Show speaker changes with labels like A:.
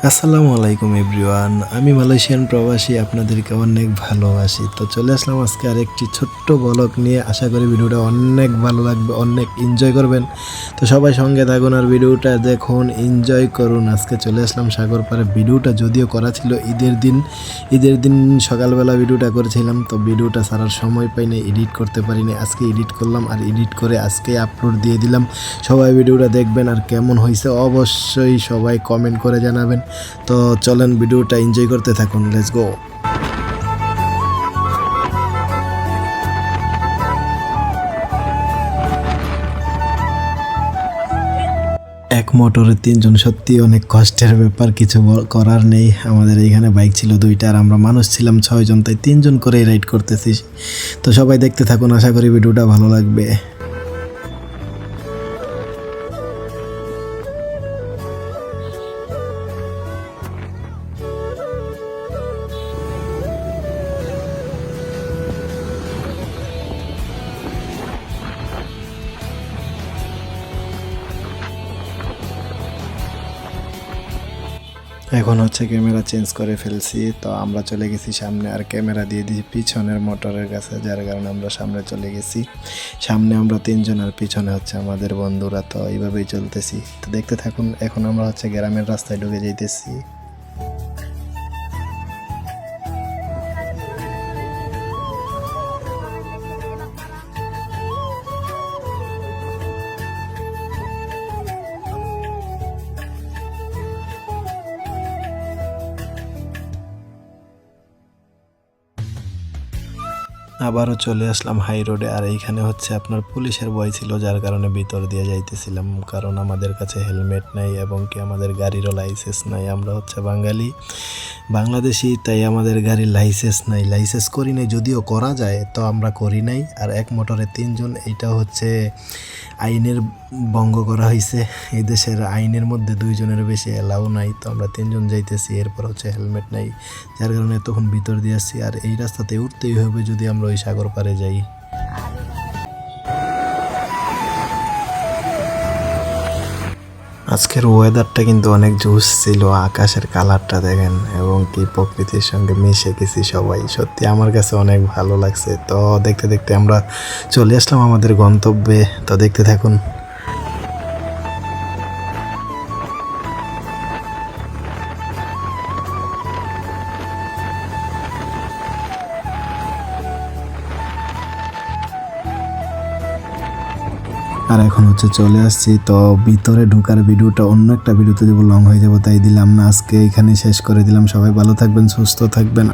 A: আসসালামু আলাইকুম এভরিওয়ান। আমি মালয়েশিয়ান প্রবাসী, আপনাদেরকে অনেক ভালোবাসি। তো চলে আসলাম আজকে আরেকটি ছোট্ট বলক নিয়ে। আশা করি ভিডিওটা অনেক ভালো লাগবে, অনেক এনজয় করবেন। তো সবাই সঙ্গে থাকুন আর ভিডিওটা দেখুন এনজয় করুন। আজকে চলে আসলাম সাগর পাড়ে। ভিডিওটা যদিও করা ছিল ঈদের দিন ঈদের দিন সকালবেলা ভিডিওটা করেছিলাম। তো ভিডিওটা সারার সময় পাইনি এডিট করতে পারিনি। আজকে এডিট করলাম আর এডিট করে আজকে আপলোড দিয়ে দিলাম। সবাই ভিডিওটা দেখবেন আর কেমন হয়েছে অবশ্যই সবাই কমেন্ট করে জানাবেন। তো চলেন ভিডিওটা এনজয় করতে থাকুন লেটস গো এক মোটরে তিনজন সত্যি অনেক কষ্টের ব্যাপার, কিছু করার নেই। আমাদের এইখানে বাইক ছিল দুইটা আর আমরা মানুষ ছিলাম ছয়জন, তাই তিনজন করে রাইড করতেছি। তো সবাই দেখতে থাকুন, আশা করি ভিডিওটা ভালো লাগবে। এখন হচ্ছে ক্যামেরা চেঞ্জ করে ফেলছি, তো আমরা চলে গেছি সামনে আর ক্যামেরা দিয়ে দিয়েছি পিছনের মোটরের কাছে, যার কারণে আমরা সামনে চলে গেছি। সামনে আমরা তিনজন আর পিছনে হচ্ছে আমাদের বন্ধুরা, তো এইভাবেই চলতেছি। তো দেখতে থাকুন, এখন আমরা হচ্ছে গ্রামের রাস্তায় ঢুকে যাইতেছি। আবারও চলে আসলাম হাই রোডে, আর এইখানে হচ্ছে আপনার পুলিশের ভয় ছিল, যার কারণে ভিতর দিয়ে যাইতেছিলাম। কারণ আমাদের কাছে হেলমেট নাই এবং কি আমাদের গাড়িরও লাইসেন্স নাই। আমরা হচ্ছে বাঙালি। বাংলাদেশি, তাই আমাদের গাড়ির লাইসেন্স নাই। লাইসেন্স করি নাই, যদিও করা যায়, তো আমরা করি নাই। আর এক মোটরে তিনজন এইটা হচ্ছে আইনের ভঙ্গ করা হয়েছে। এই দেশের আইনের মধ্যে দুইজনের বেশি এলাও নাই, তো আমরা তিনজন যাইতেছি, এরপর হচ্ছে হেলমেট নাই। যার কারণে তখন ভিতর দিয়ে আসছি, আর এই রাস্তাতে উঠতেই হবে যদি আমরা ওই সাগর পাড়ে যাই। আজকের ওয়েদারটা কিন্তু অনেক জুস ছিল, আকাশের কালারটা দেখেন এবং কি প্রকৃতির সঙ্গে মিশে গেছি সবাই। সত্যি আমার কাছে অনেক ভালো লাগছে। তো দেখতে দেখতে আমরা চলে আসলাম আমাদের গন্তব্যে। তো দেখতে থাকুন। আর এখন হচ্ছে চলে আসছি, তো ভিতরে ঢুকার ভিডিওটা অন্য একটা ভিডিওতে দেবো লং হয়ে যাব, তাই দিলাম না। আজকে এখানে শেষ করে দিলাম। সবাই ভালো থাকবেন, সুস্থ থাকবেন।